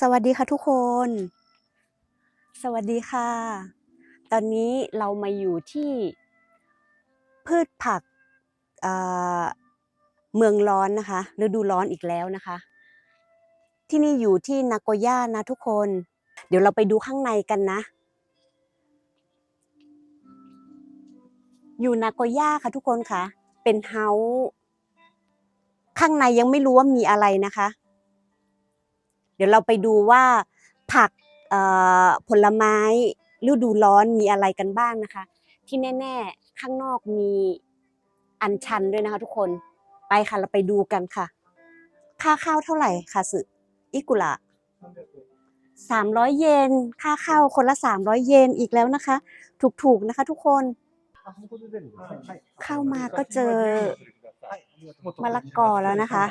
สวัสดีค่ะทุกคน สวัสดีค่ะ ตอนนี้เรามาอยู่ที่พืชผักเมืองร้อนนะคะฤดูร้อนอีกแล้วนะคะ ที่นี่อยู่ที่นาโกย่านะทุกคน เดี๋ยวเราไปดูข้างในกันนะ อยู่นาโกย่าค่ะทุกคนค่ะ เป็นเฮาส์ข้างในยังไม่รู้ว่ามีอะไรนะคะ เดี๋ยวเราไปดูว่าผักผลไม้ฤดูร้อนมีอะไรกันบ้างนะคะ ที่แน่ ๆ ข้างนอกมีอันชันด้วยนะคะ ทุกคนไปค่ะเราไปดูกันค่ะ ค่าข้าวเท่าไหร่ค่ะสึอิกุระสามร้อยเยนค่าข้าวคนละสามร้อยเยนอีกแล้วนะคะ ถูกๆนะคะ ทุกคนเข้ามาก็เจอมะละกอแล้วนะคะ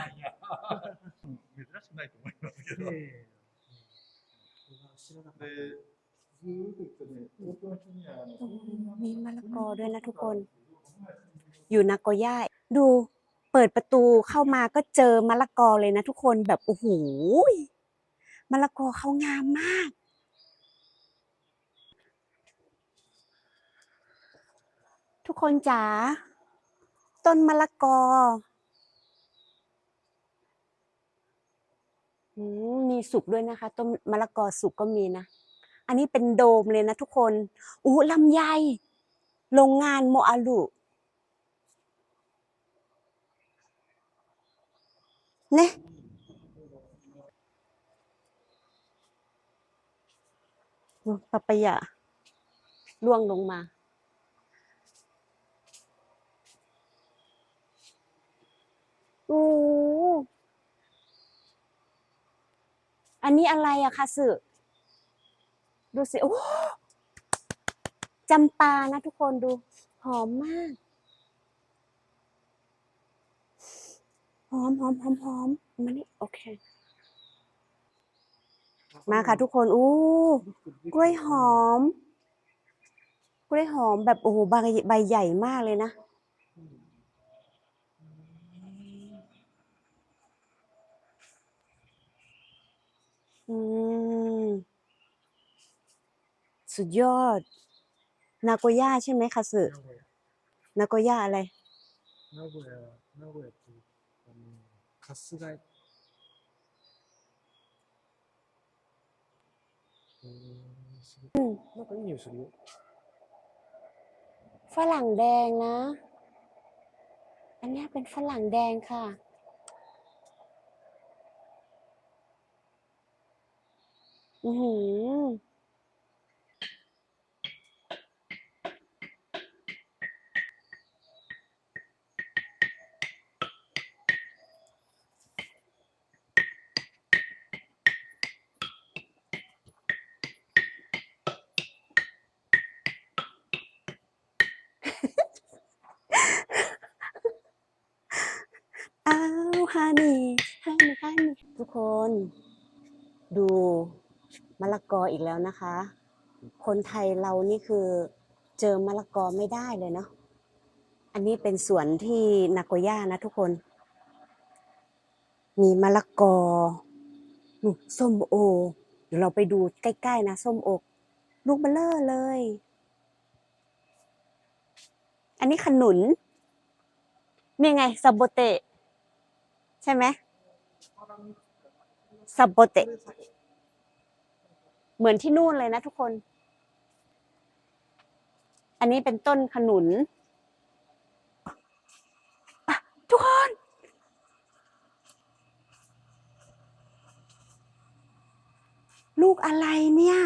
ないと思いますけど。で、ずーっと行くとね、東京の人にはあの มีมะละกอด้วยนะทุกคน อยู่นาโกย่า ดูเปิดประตูเข้ามาก็เจอมะละกอเลยนะทุกคนแบบโอ้โหยมะละกอเขางามมาก ทุกคนจ๋าต้นมะละกอ มีสุกด้วยนะคะต้นมะละกอสุกก็มีนะ อันนี้เป็นโดมเลยนะทุกคนอู้ลำไยโรงงานโมอาลุเนี่ยปะปะยะล่วงลงมา โอ้ อันนี้อะไรอะคะสึดูสิโอ้จำปานะทุกคนดู หอมมาก หอมหอมหอมหอมมานี่โอเค มาค่ะทุกคนอู้กล้วยหอม กล้วยหอมแบบโอ้โหใบใบใหญ่มากเลยนะ อืม สุดยอด นาโกย่าใช่ไหมคะสึนาโกย่าอะไร 名古屋、名古屋っていうあの春日井。えー、すごいなんかいい匂いするよ。 ฝรั่งแดงนะ อันเนี้ยเป็นฝรั่งแดงค่ะ อือหืออ้าวฮานี่ฮานี่ฮานี่ทุกคน ดู มะละกออีกแล้วนะคะ คนไทยเรานี่คือเจอมะละกอไม่ได้เลยเนาะอันนี้เป็นสวนที่นาโกย่านะทุกคน มีมะละกอส้มโอ เดี๋ยวเราไปดูใกล้ๆนะส้มโอลูกเบลเลอร์เลย อันนี้ขนุน นี่ไงซาโบเตะ ใช่ไหมซาโบเตะ เหมือนที่นู่นเลยนะทุกคน อันนี้เป็นต้นขนุน ทุกคน ลูกอะไรเนี่ย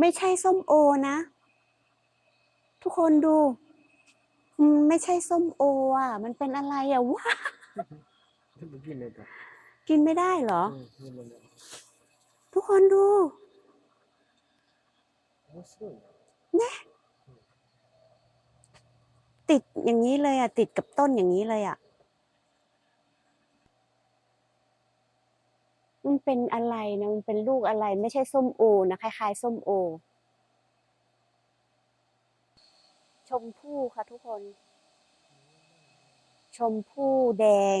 ไม่ใช่ส้มโอนะ ทุกคนดูไม่ใช่ส้มโออะ มันเป็นอะไรอะว้า กินไม่ได้เหรอ ทุกคนดูเนี่ยติดอย่างนี้เลยอะ ติดกับต้นอย่างนี้เลยอะ มันเป็นอะไรนะ มันเป็นลูกอะไร ไม่ใช่ส้มโอนะ คล้ายๆ ส้มโอ ชมพู่ค่ะทุกคน ชมพู่แดง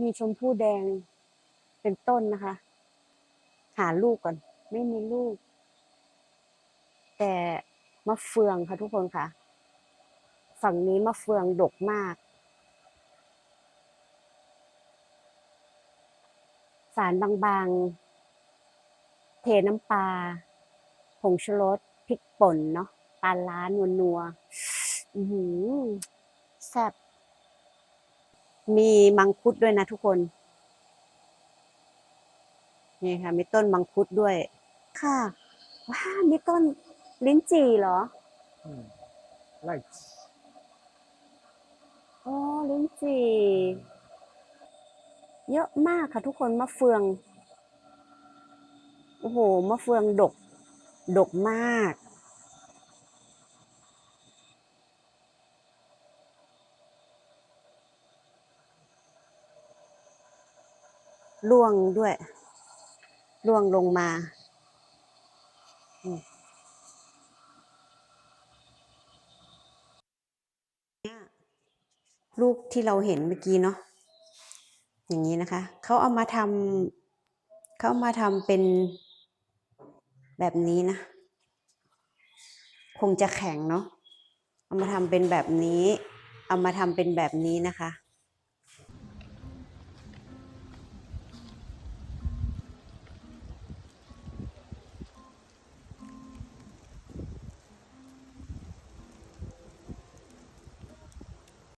มีชมพู่แดงเป็นต้นนะคะ หาลูกก่อน ไม่มีลูก แต่มะเฟืองค่ะทุกคนค่ะ ฝั่งนี้มะเฟืองดกมาก สารบางๆ เทน้ำปลาผงชูรสพริกป่นเนาะปลาล้านัวนัวอื้อหือแซ่บ มีมังคุดด้วยนะทุกคน นี่ค่ะ มีต้นมังคุดด้วย ค่ะ ว้ามีต้นลิ้นจี่เหรอไล่โอ้ลิ้นจี่ เยอะมากค่ะทุกคนมะเฟือง โอ้โห มะเฟืองดก ดกมาก ล่วงด้วย ล่วงลงมาเนี่ยลูกที่เราเห็นเมื่อกี้เนาะอย่างนี้นะคะ เขาเอามาทำเขามาทำเป็นแบบนี้นะ คงจะแข็งเนาะเอามาทำเป็นแบบนี้ เอามาทำเป็นแบบนี้นะคะ